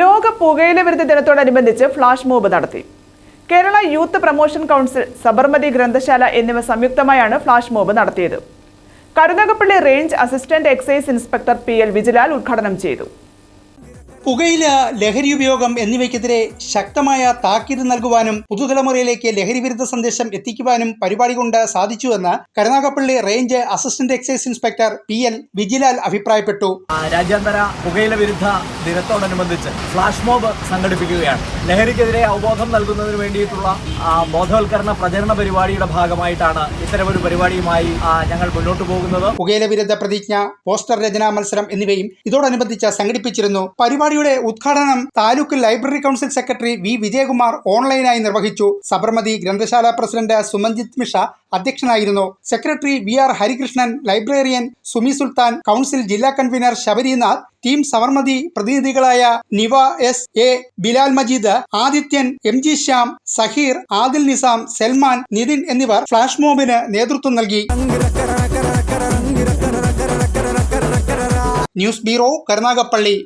ലോക പുകയില വിരുദ്ധ ദിനത്തോടനുബന്ധിച്ച് ഫ്ലാഷ് മോബ് നടത്തി. Kerala youth promotion council Sabarmati ഗ്രന്ഥശാല എന്നിവ സംയുക്തമായാണ് ഫ്ലാഷ് മോബ് നടത്തിയത്. Karunagappally range assistant excise inspector P L Vijilal ഉദ്ഘാടനം ചെയ്തു. പുകയില ലഹരി ഉപയോഗം എന്നിവയ്ക്കെതിരെ ശക്തമായ താക്കീത് നൽകുവാനും പുതുതലമുറയിലേക്ക് ലഹരി വിരുദ്ധ സന്ദേശം എത്തിക്കുവാനും പരിപാടി കൊണ്ട് സാധിച്ചുവെന്ന് Karunagappally range assistant excise inspector P L Vijilal അഭിപ്രായപ്പെട്ടു. രാജ്യാന്തര പുകയില വിരുദ്ധ ദിനത്തോടനുബന്ധിച്ച് ഫ്ലാഷ് മോബ് സംഘടിപ്പിക്കുകയാണ്. ലഹരിക്കെതിരെ അവബോധം നൽകുന്നതിന് വേണ്ടിയിട്ടുള്ള ബോധവൽക്കരണ പ്രചരണ പരിപാടിയുടെ ഭാഗമായിട്ടാണ് ഇത്തരമൊരു പരിപാടിയുമായി ഞങ്ങൾ മുന്നോട്ട് പോകുന്നത്. പുകയില വിരുദ്ധ പ്രതിജ്ഞ പോസ്റ്റർ രചനാ മത്സരം എന്നിവയും ഇതോടനുബന്ധിച്ച് സംഘടിപ്പിച്ചിരുന്നു. പരിപാടിയുടെ ഉദ്ഘാടനം taluk library council secretary V Vijayakumar ഓൺലൈനായി നിർവഹിച്ചു. സബർമതി ഗ്രന്ഥശാല പ്രസിഡന്റ് സുമഞ്ജിത് മിഷ അധ്യക്ഷനായിരുന്നു. Secretary V R Harikrishnan librarian Sumi Sultan council ജില്ലാ convener Sabarinath team സവർമതി പ്രതിനിധികളായ Niva S A Bilal Majeed Adithyan M G Shyam Saheer Adil Nizam Salman Nithin എന്നിവർ flash മോബിന് നേതൃത്വം നൽകി. News bureau Karunagappally